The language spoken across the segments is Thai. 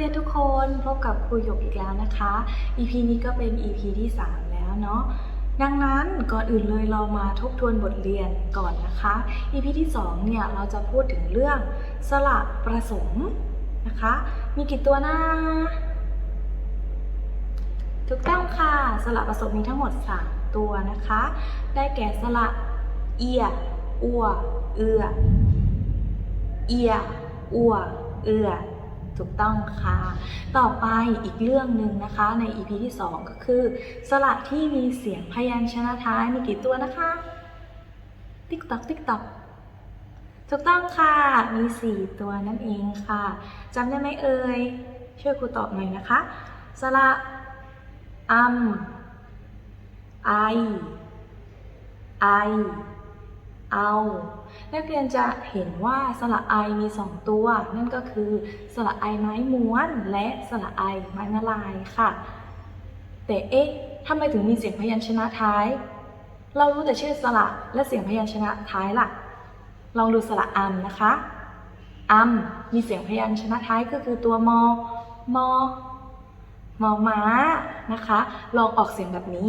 เรียนทุกคนพบกับครูหยกอีกแล้วนะคะ EP นี้ก็เป็น EP ที่ 3 แล้วเนาะดังนั้นก่อนอื่นเลยเรามาทบทวนบทเรียนก่อนนะคะ EP ที่ 2 เนี่ยเราจะพูดถึงเรื่องสระประสมนะคะ มีกี่ตัวนะถูกต้องค่ะ สระผสมมีทั้งหมด 3 ตัวนะคะ ได้แก่สระเอีย อัว เอือ เอีย อัว เอือ ถูกต้องค่ะ ต่อไปอีกเรื่องหนึ่งนะคะใน EP ที่ 2 ก็คือ สระที่มีเสียงพยัญชนะท้ายมีกี่ตัวนะคะ ติ๊กตอกติ๊กตอกถูกต้องค่ะ มี 4 ตัวนั่นเองค่ะจำได้ไหมเอ่ย ช่วยครูตอบหน่อยนะคะ สระอัมไอไอ เอา นักเรียนจะเห็นว่าสระไอมี 2 ตัว นั่นก็คือสระไอไม้ม้วนและสระไอไม้ละลายค่ะ แต่เอ๊ะทำไมถึงมีเสียงพยัญชนะท้าย เรารู้แต่ชื่อสระและเสียงพยัญชนะท้ายล่ะ ลองดูสระอัมนะคะอัมมีเสียงพยัญชนะท้ายก็คือตัวมอ มอมอม้านะคะ ลองออกเสียงแบบนี้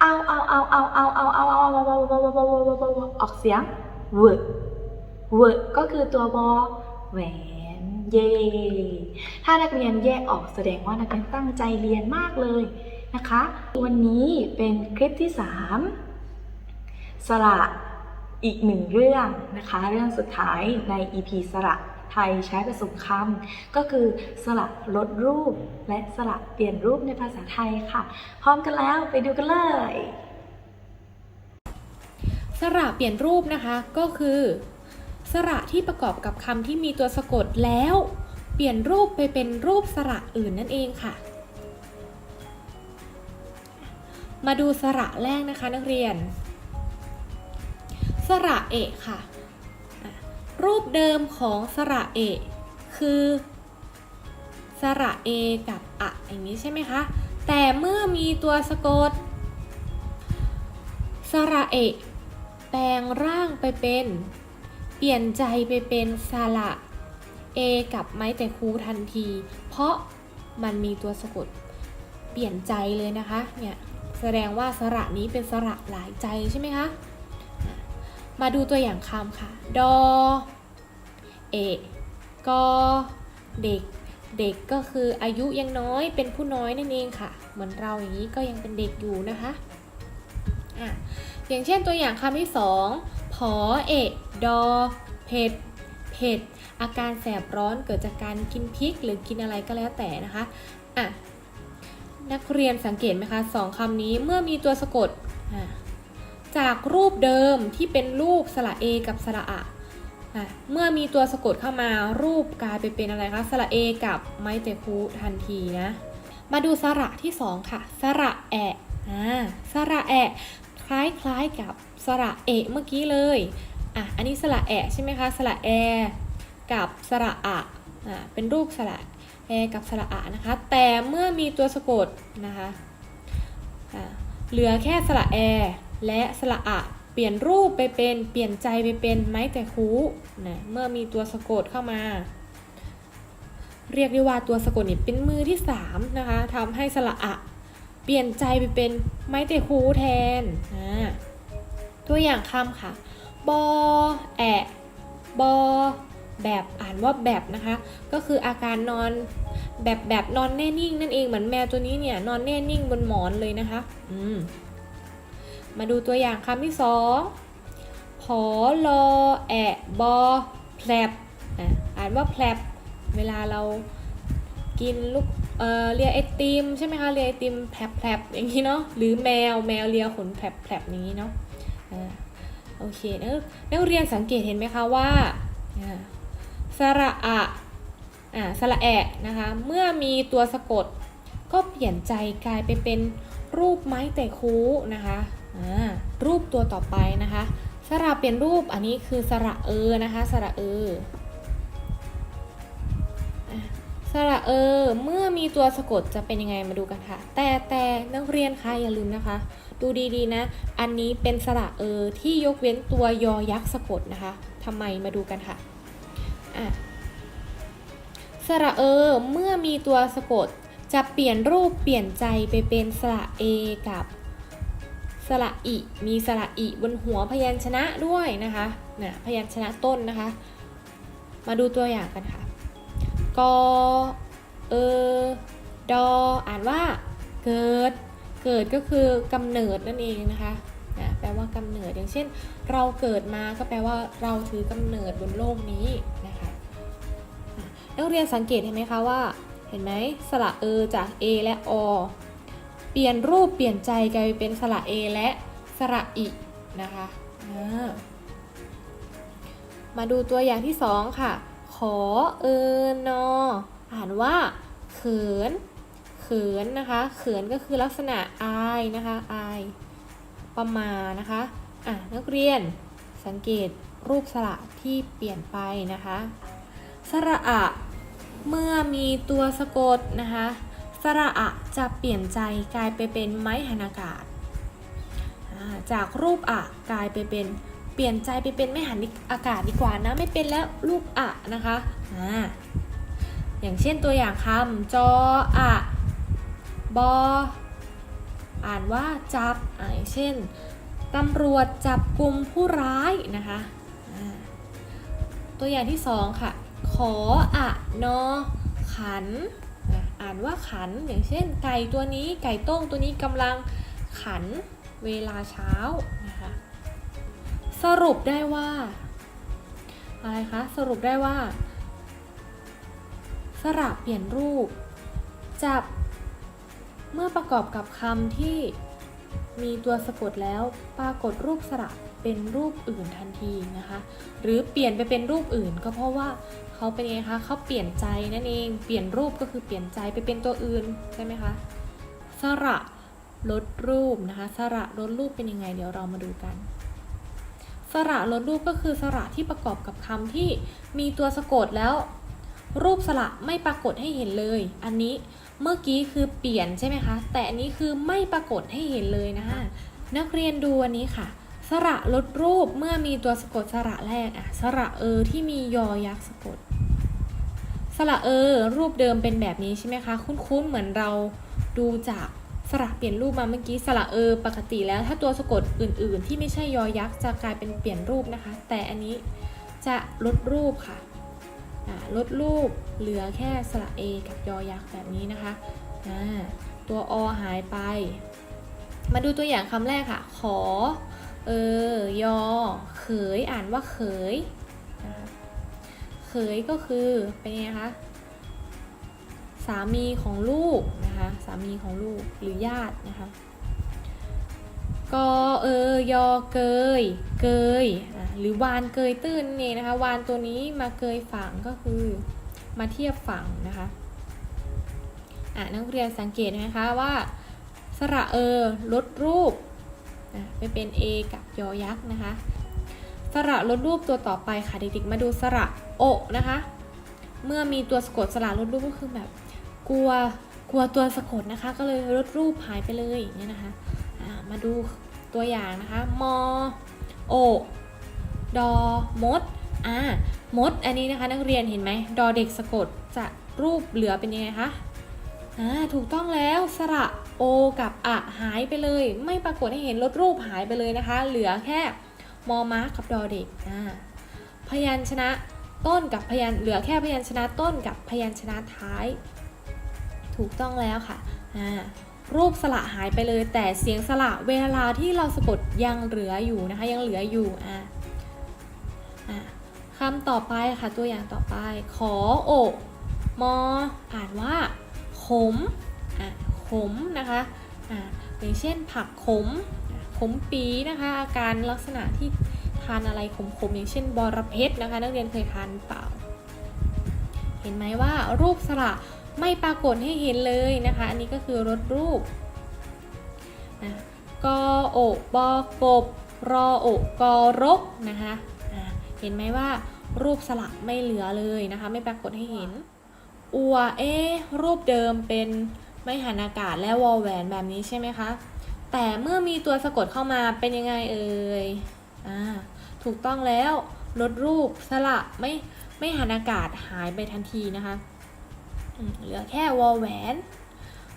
เอาเอาเอาเอาเอาเอาเอาเอาเอาเอาเอาเอาเอาออกเสียงเวเวก็คือตัวบอแหวนเย่ถ้านักเรียนแยกออกแสดงว่านักเรียนตั้งใจเรียนมากเลยนะคะ วันนี้เป็นคลิปที่ 3 สระอีกหนึ่งเรื่องนะคะ เรื่องสุดท้ายใน EP สระ ไทยใช้ผสมคำก็คือสระลดรูปและสระเปลี่ยนรูปในภาษาไทยค่ะ พร้อมกันแล้วไปดูกันเลย สระเปลี่ยนรูปนะคะก็คือ สระที่ประกอบกับคำที่มีตัวสะกดแล้ว เปลี่ยนรูปไปเป็นรูปสระอื่นนั่นเองค่ะ มาดูสระแรกนะคะนักเรียน สระเอกค่ะอะ รูปเดิมของสระเอคือสระเอกับอะอย่างนี้ใช่ไหมคะ แต่เมื่อมีตัวสะกด สระเอแปลงร่างไปเป็น เปลี่ยนใจไปเป็นสระเอกับไม้แต่คูทันที เพราะมันมีตัวสะกดเปลี่ยนใจเลยนะคะ เนี่ย แสดงว่าสระนี้เป็นสระหลายใจใช่ไหมคะ มาดูตัวอย่างคำค่ะ ดอ เอกกอ เด็ก เด็กก็คืออายุยังน้อยเป็นผู้น้อยนั่นเองค่ะ เหมือนเราอย่างนี้ก็ยังเป็นเด็กอยู่นะคะอะอย่างเช่นตัวอย่างคำที่สองผอเอกดอ เผ็ด เผ็ด อาการแสบร้อนเกิดจากการกินพริกหรือกินอะไรก็แล้วแต่นะคะอะนักเรียนสังเกตไหมคะสองคำนี้เมื่อมีตัวสะกดอะ จากรูปเดิมที่เป็นรูปสระเอกับสระอะอะเมื่อมีตัวสะกดเข้ามารูปกลายไปเป็นอะไรคะสระเอกับไมเตคูทันทีนะ มาดูสระที่สองค่ะ สระแอะสระแอะคล้ายๆกับสระเอะเมื่อกี้เลยอะอันนี้สระแอะใช่ไหมคะสระแอกับสระอะอ่าเป็นรูปสระแอกับสระอะนะคะ แต่เมื่อมีตัวสะกดนะคะอ่าเหลือแค่สระแอ และสระอะเปลี่ยนรูปไปเป็นเปลี่ยนใจไปเป็นไม้แต่คูนะเมื่อมีตัวสะกดเข้ามา เรียกได้ว่าตัวสะกดนี่เป็นมือที่3นะคะทำให้สระอะเปลี่ยนใจไปเป็นไม้เตะคูแทนอ่าตัวอย่างคำค่ะบอแอะบอแบบอ่านว่าแบบนะคะ ก็คืออาการนอนแบบแบบนอนแน่นิ่งนั่นเองเหมือนแมวตัวนี้เนี่ยนอนแน่นิ่งบนหมอนเลยนะคะ อืม มาดูตัวอย่างคำที่สองผอลอแอะบอแผลบอะอ่านว่าแผลบเวลาเรากินลูกเอ่อเลียไอติมใช่ไหมคะเลียไอติมแผลบๆอย่างนี้เนาะหรือแมวแมวเลียขนแผลบๆอย่างนี้เนาะโอเคนักนักเรียนสังเกตเห็นไหมคะว่าสระอะอ่าสระแอะนะคะเมื่อมีตัวสะกดก็เปลี่ยนใจกลายไปเป็นรูปไม้แต่คูนะคะ รูปตัวต่อไปนะคะสระเปลี่ยนรูปอันนี้คือสระเออนะคะสระเออสระเออเมื่อมีตัวสะกดจะเป็นยังไงมาดูกันค่ะ แต่แต่นักเรียนคะอย่าลืมนะคะ ดูดีๆนะ อันนี้เป็นสระเออที่ยกเว้นตัวยอยักษ์สะกดนะคะทำไมมาดูกันค่ะอะสระเออเมื่อมีตัวสะกดจะเปลี่ยนรูปเปลี่ยนใจไปเป็นสระเอกับ สระอิ มีสระอิบนหัวพยัญชนะด้วยนะคะนะพยัญชนะต้นนะคะ มาดูตัวอย่างกันค่ะ กอ เออดอ อ่านว่าเกิด เกิดก็คือกำเนิดนั่นเองนะคะนะแปลว่ากำเนิด อย่างเช่น เราเกิดมาก็แปลว่าเราถือกำเนิดบนโลกนี้นะคะนักเรียนสังเกตเห็นไหมคะว่า เห็นไหมสระเออจาก A และอ เปลี่ยนรูปเปลี่ยนใจกลายเป็นสระ A และสระอินะคะมาดูตัวอย่างที่สองค่ะ ขอเออนออ่านว่า เขิน เขินนะคะ เขินก็คือลักษณะอายนะคะ อาย ประมานะคะ อะนักเรียนสังเกตรูปสระที่เปลี่ยนไปนะคะ สระอะ เมื่อมีตัวสะกดนะคะ สระอะจะเปลี่ยนใจกลายไปเป็นไม้หันอากาศ จากรูปอะกลายไปเป็นเปลี่ยนใจไปเป็นไม้หันอากาศดีกว่านะไม่เป็นแล้วรูปอะนะคะอ่าอย่างเช่นตัวอย่างคำจออะบออ่านว่าจับอ่าอย่างเช่นตำรวจจับกลุ่มผู้ร้ายนะคะตัวอย่างที่สองค่ะ ขออะนอขัน อ่านว่าขัน อย่างเช่น ไก่ตัวนี้ไก่ต้งตัวนี้กำลังขันเวลาเช้านะคะสรุปได้ว่า อะไรคะสรุปได้ว่า สระเปลี่ยนรูป จับ เมื่อประกอบกับคำที่มีตัวสะกดแล้วปรากฏรูปสระ เป็นรูปอื่นทันทีนะคะ หรือเปลี่ยนไปเป็นรูปอื่น ก็เพราะว่าเขาเป็นไงคะเขาเปลี่ยนใจนั่นเอง เปลี่ยนรูปก็คือเปลี่ยนใจไปเป็นตัวอื่นใช่ไหมคะสระลดรูปนะคะสระลดรูปเป็นยังไง เดี๋ยวเรามาดูกันสระลดรูปก็คือสระที่ประกอบกับคำที่มีตัวสะกดแล้ว รูปสระไม่ปรากฏให้เห็นเลย อันนี้เมื่อกี้คือเปลี่ยนใช่ไหมคะ แต่อันนี้คือไม่ปรากฏให้เห็นเลยนะคะนักเรียนดูอันนี้ค่ะ สระลดรูปเมื่อมีตัวสะกดสระแรกอะสระเออที่มียอยักษ์สะกด สระเออ รูปเดิมเป็นแบบนี้ใช่ไหมคะ คุ้นๆเหมือนเราดูจากสระเปลี่ยนรูปมาเมื่อกี้สระเออปกติแล้ว ถ้าตัวสะกดอื่น ๆ ที่ไม่ใช่ยอยักษ์จะกลายเป็นเปลี่ยนรูปนะคะ แต่อันนี้จะลดรูปค่ะลดรูปเหลือแค่สระเอกับยอยักษ์แบบนี้นะคะตัวอหายไป มาดูตัวอย่างคำแรกค่ะ ขอ เออยอ เขยอ่านว่าเขยเขยก็คือเป็นไงคะสามีของลูกนะคะสามีของลูกหรือญาตินะคะกอเออยอเกย เกยหรือวานเกยตื้นนั่นเองนะคะวานตัวนี้มาเกยฝั่งก็คือมาเทียบฝั่งนะคะอะนักเรียนสังเกตไหมคะว่าสระเออลดรูป ไปเป็น A กับยอยักษ์นะคะ สระลดรูปตัวต่อไปค่ะเด็กๆมาดูสระโอนะคะ เมื่อมีตัวสะกดสระลดรูปก็คือแบบกลัวกลัวตัวสะกดนะคะ ก็เลยลดรูปหายไปเลยอย่างเนี่ยนะคะอะมาดูตัวอย่างนะคะมอโอดอมดอ่ามดอันนี้นะคะนักเรียนเห็นไหมดอเด็กสะกดจะรูปเหลือเป็นยังไงคะอ่าถูกต้องแล้วสระ โอกับอะหายไปเลย ไม่ปรากฏให้เห็นลดรูปหายไปเลยนะคะ เหลือแค่มอม้ากับดอเด็กอ่าพยัญชนะต้นกับพยัญเหลือแค่พยัญชนะต้นกับพยัญชนะท้าย ถูกต้องแล้วค่ะอ่ารูปสระหายไปเลย แต่เสียงสระเวลาที่เราสะกดยังเหลืออยู่นะคะ ยังเหลืออยู่อ่าอ่าคำต่อไปค่ะตัวอย่างต่อไป ขอโอกมออ่านว่าขมอะข ขมนะคะอะอย่างเช่นผักขมขมปีนะคะ อาการลักษณะที่ทานอะไรขมๆอย่างเช่นบอระเพ็ดนะคะ นักเรียนเคยทานเปล่า เห็นไหมว่ารูปสระไม่ปรากฏให้เห็นเลยนะคะ อันนี้ก็คือลดรูปนะกอโอบอกบรอโอกอรกนะคะเห็นไหมว่ารูปสลักไม่เหลือเลยนะคะ ไม่ปรากฏให้เห็น อัวเอรูปเดิมเป็น ไม่หันอากาศและวอลแหวนแบบนี้ใช่ไหมคะ แต่เมื่อมีตัวสะกดเข้ามาเป็นยังไงเอ่ยอ่าถูกต้องแล้วลดรูปสระไม่ไม่หันอากาศหายไปทันทีนะคะเหลือแค่วอลแหวน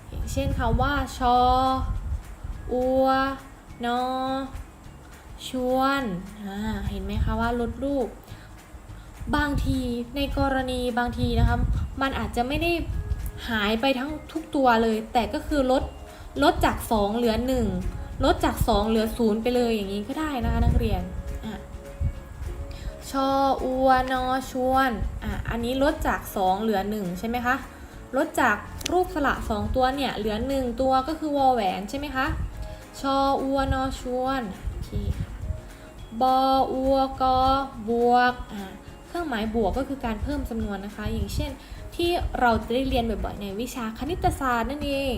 อย่างเช่นคำว่าชอ อัว นอ ชวนอ่าเห็นไหมคะว่าลดรูป บางทีในกรณีบางทีนะคะ มันอาจจะไม่ได้ หายไปทั้งทุกตัวเลย แต่ก็คือลดลดจาก 2 เหลือ 1 ลดจาก 2 เหลือ 0 ไปเลยอย่างนี้ก็ได้นะคะนักเรียนอะชออัวนอชวนอะอันนี้ลดจาก 2 เหลือ 1 ใช่ไหมคะ ลดจากรูปสระ 2 ตัวเนี่ยเหลือ 1 ตัวก็คือวอแหวนใช่ไหมคะ ชออัวนอชวนโอเคบออัวกอบวกอะเครื่องหมายบวกก็คือการเพิ่มจำนวนนะคะ อย่างเช่น ที่เราจะได้เรียนบ่อยๆในวิชาคณิตศาสตร์นั่นเอง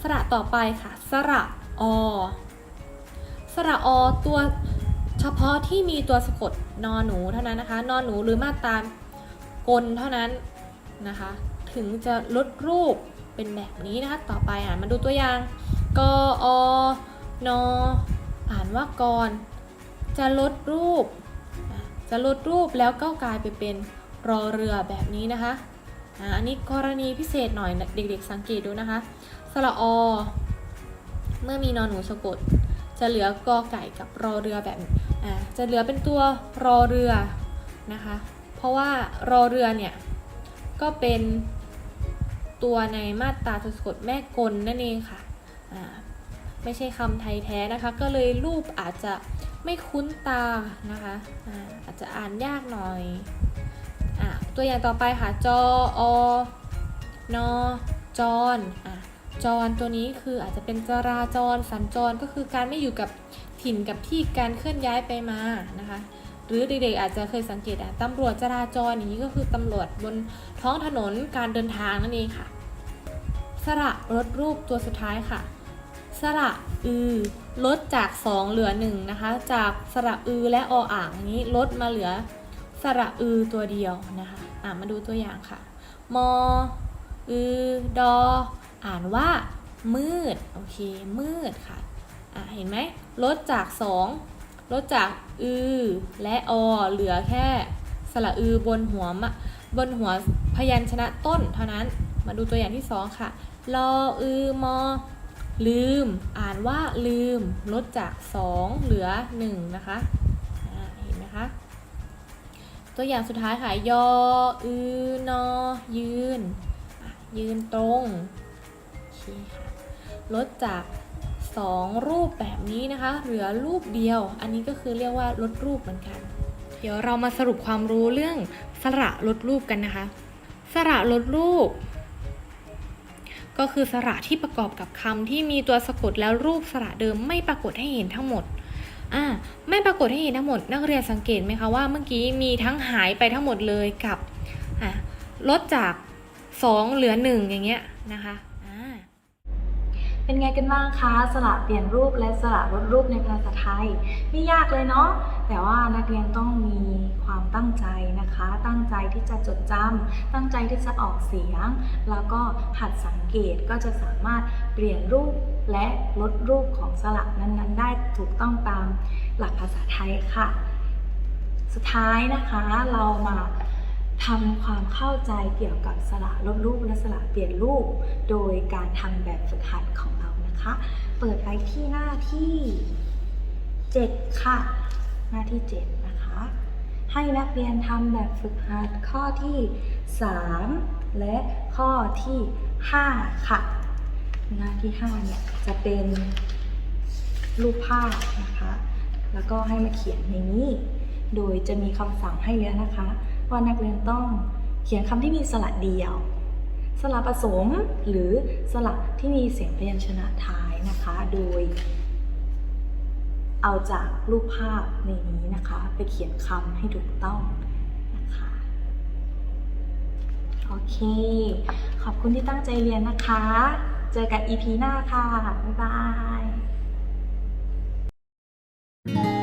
สระต่อไปค่ะ สระอ สระอตัวเฉพาะที่มีตัวสะกดนอหนูเท่านั้นนะคะ นอหนูหรือมาตรากลเท่านั้นนะคะ ถึงจะลดรูปเป็นแบบนี้นะคะ ต่อไปอ่านมาดูตัวอย่าง กออนออ่านว่ากร จะลดรูป จะลดรูปแล้วก็กลายไปเป็น รอเรือแบบนี้นะคะอันนี้กรณีพิเศษหน่อยเด็กๆสังเกตดูนะคะ สระอ เมื่อมีนอนหนูสะกด จะเหลือกอไก่กับรอเรือแบบจะเหลือเป็นตัวรอเรือนะคะ เพราะว่ารอเรือเนี่ย ก็เป็นตัวในมาตราสะกดแม่กลนั่นเองค่ะไม่ใช่คำไทยแท้นะคะ ก็เลยรูปอาจจะไม่คุ้นตานะคะอาอาจจะอ่านยากหน่อย ตัวอย่างต่อไปค่ะ จออนอจรอะจรตัวนี้คืออาจจะเป็นจราจรสัญจรก็คือการไม่อยู่กับถิ่นกับที่การเคลื่อนย้ายไปมานะคะ หรือเด็กๆอาจจะเคยสังเกตอะตำรวจจราจรอย่างนี้ก็คือตำรวจบนท้องถนนการเดินทางนั่นเองค่ะ สระรถรูปตัวสุดท้ายค่ะ สระอือลดจาก 2 เหลือ1นะคะ จากสระอือและออ่างนี้ลดมาเหลือ สระอือตัวเดียวนะคะอะมาดูตัวอย่างค่ะ มอ อือ ดอ อ่านว่า มืด โอเค มืดค่ะ อะเห็นไหม ลดจาก 2 ลดจาก อือ และอ เหลือแค่สระอือบนหัวมะบนหัวพยัญชนะต้นเท่านั้น มาดูตัวอย่างที่ 2 ค่ะ ลอ อือ มอ ลืม อ่านว่าลืม ลดจาก 2 เหลือ 1 นะคะอ่าเห็นไหมคะ ตัวอย่างสุดท้ายค่ะ ยออืนอยืน ยืนตรงลดจาก 2 รูปแบบนี้นะคะ เหลือรูปเดียว อันนี้ก็คือเรียกว่าลดรูปเหมือนกัน เดี๋ยวเรามาสรุปความรู้เรื่องสระลดรูปกันนะคะ สระลดรูป ก็คือสระที่ประกอบกับคำที่มีตัวสะกดแล้วรูปสระเดิมไม่ปรากฏให้เห็นทั้งหมด อ่าไม่ปรากฏให้เห็นทั้งหมดนักเรียนสังเกตไหมคะว่าเมื่อกี้มีทั้งหายไปทั้งหมดเลยกับลดจาก 2 เหลือ 1 อย่างเงี้ยนะคะ เป็นไงกันบ้างคะสระเปลี่ยนรูปและสระลดรูปในภาษาไทย ไม่ยากเลยเนาะแต่ว่านักเรียนต้องมีความตั้งใจนะคะ ตั้งใจที่จะจดจำตั้งใจที่จะออกเสียง แล้วก็หัดสังเกตก็จะสามารถเปลี่ยนรูปและลดรูปของสระนั้นๆ ได้ถูกต้องตามหลักภาษาไทยค่ะ สุดท้ายนะคะเรามา ทำความเข้าใจเกี่ยวกับสระลดรูปและสระเปลี่ยนรูป โดยการทำแบบฝึกหัดของเรานะคะ เปิดไปที่หน้าที่ 7 ค่ะ หน้าที่ 7 นะคะ ให้นักเรียนทำแบบฝึกหัดข้อที่ 3 และข้อที่ 5 ค่ะ หน้าที่ 5 เนี่ย จะเป็นรูปภาพนะคะ แล้วก็ให้มาเขียนในนี้ โดยจะมีคำสั่งให้แล้วนะคะ ว่านักเรียนต้องเขียนคำที่มีสระเดียว สระผสมหรือสระที่มีเสียงพยัญชนะท้ายนะคะ โดย เอาจากรูปภาพในนี้นะคะ ไปเขียนคำให้ถูกต้องนะคะขอเค ขอบคุณที่ตั้งใจเรียนนะคะ เจอกัน EP หน้าค่ะ บ๊ายบาย